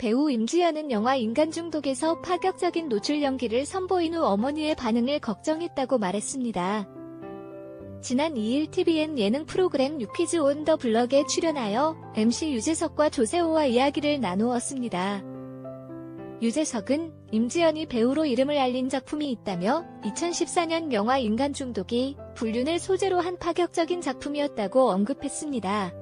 배우 임지연은 영화 인간 중독에서 파격적인 노출 연기를 선보인 후 어머니의 반응을 걱정했다고 말했습니다. 지난 2일 TVN 예능 프로그램 유퀴즈 온 더 블럭에 출연하여 MC 유재석과 조세호와 이야기를 나누었습니다. 유재석은 임지연이 배우로 이름을 알린 작품이 있다며 2014년 영화 인간 중독이 불륜을 소재로 한 파격적인 작품이었다고 언급했습니다.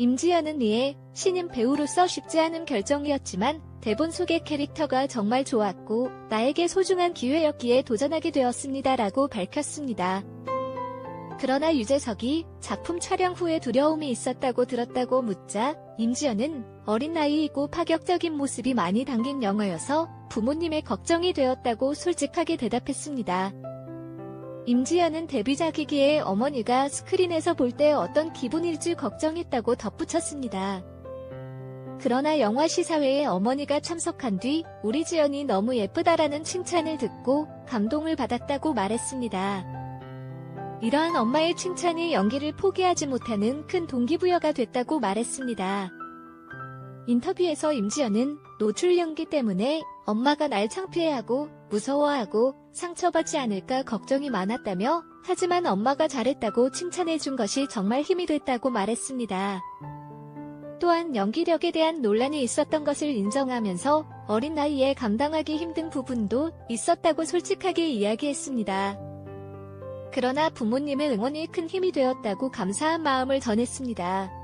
임지연은 이에 신인 배우로서 쉽지 않은 결정이었지만 대본 속의 캐릭터가 정말 좋았고 나에게 소중한 기회였기에 도전하게 되었습니다라고 밝혔습니다. 그러나 유재석이 작품 촬영 후에 두려움이 있었다고 들었다고 묻자 임지연은 어린 나이이고 파격적인 모습이 많이 담긴 영화여서 부모님의 걱정이 되었다고 솔직하게 대답했습니다. 임지연은 데뷔작이기에 어머니가 스크린에서 볼 때 어떤 기분일지 걱정했다고 덧붙였습니다. 그러나 영화 시사회에 어머니가 참석한 뒤 우리 지연이 너무 예쁘다라는 칭찬을 듣고 감동을 받았다고 말했습니다. 이러한 엄마의 칭찬이 연기를 포기하지 못하는 큰 동기부여가 됐다고 말했습니다. 인터뷰에서 임지연은 노출 연기 때문에 엄마가 날 창피해하고 무서워하고 상처받지 않을까 걱정이 많았다며 하지만 엄마가 잘했다고 칭찬해준 것이 정말 힘이 됐다고 말했습니다. 또한 연기력에 대한 논란이 있었던 것을 인정하면서 어린 나이에 감당하기 힘든 부분도 있었다고 솔직하게 이야기했습니다. 그러나 부모님의 응원이 큰 힘이 되었다고 감사한 마음을 전했습니다.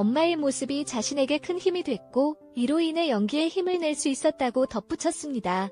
엄마의 모습이 자신에게 큰 힘이 됐고 이로 인해 연기에 힘을 낼 수 있었다고 덧붙였습니다.